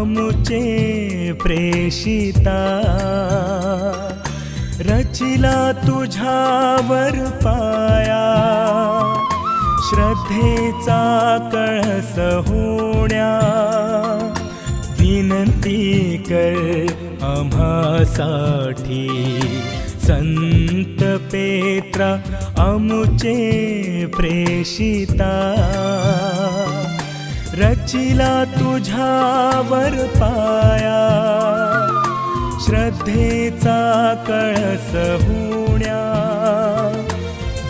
अमुचे प्रेषिता रचिला तुझ्यावर पाया श्रद्धेचा कळस होण्या विनंती कर आम्हासाठी. संत पेत्रा अमुचे प्रेषिता रचिला तुझ्यावर पाया. श्रद्धेचा कळस होण्या.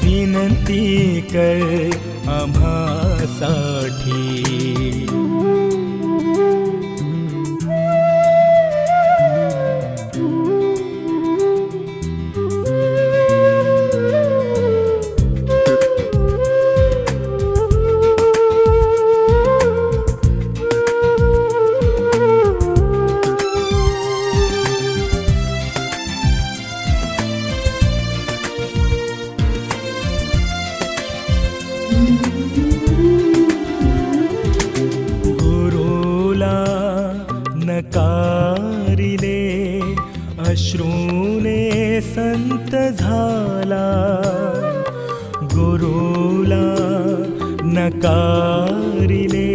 विनंती कर आम्हासाठी. नकारिले अश्रूने संत झाला. गुरुला नकारिले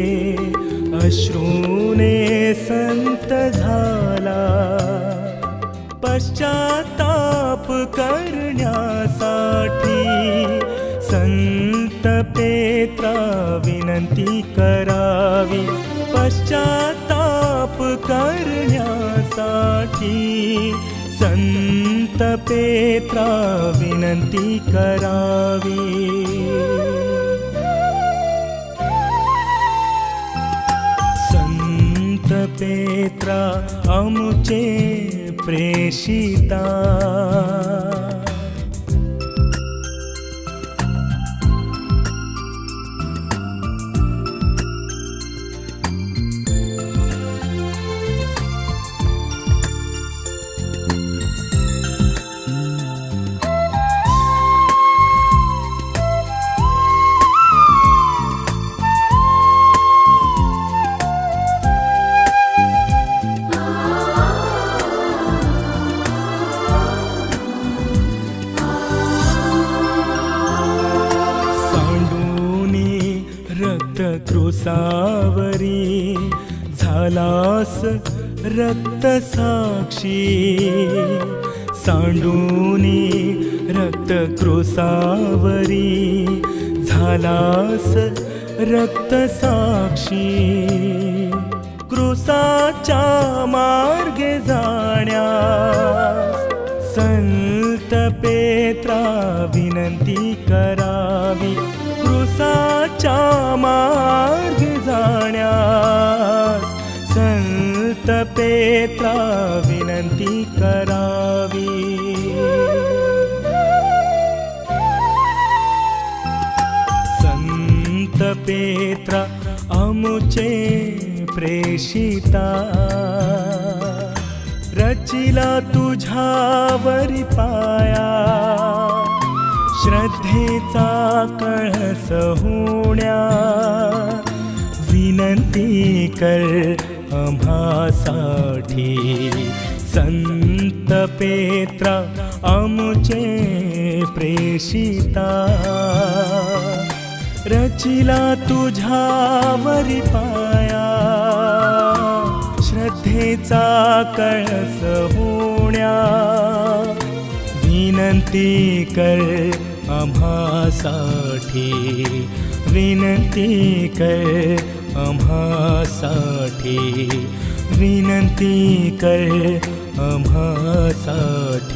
अश्रूने संत झाला. पश्चाताप करण्यासाठी संत पेत्रा विनंती करावी. पश्चाताप करण्या करण्यासाठी संत पेत्रा विनंती करावी संत पेत्रा अमुचे प्रेषिता धृसावरी क्रुसावरी झालास रक्तसाक्षी. सांडूनी रक्त झालास रक्तसाक्षी. कृसाच्या मार्गे जाण्या संत पेत्रा विनंती करावी. कृसाच्या मार्ग नेत्रा विनंती करावी. संत पेत्रा अमुचे प्रेषिता. रचिला तुझ्यावरी पाया. श्रद्धेचा कळस होण्या विनंती कर आम्हासाठी. संत पेत्रा आमचे प्रेषिता. रचिला तुझ्यावरी पाया. श्रद्धेचा कळस होण्या. विनंती कर आम्हासाठी. विनंती कर आम्हासाठी विनंती कर आम्हासाठी.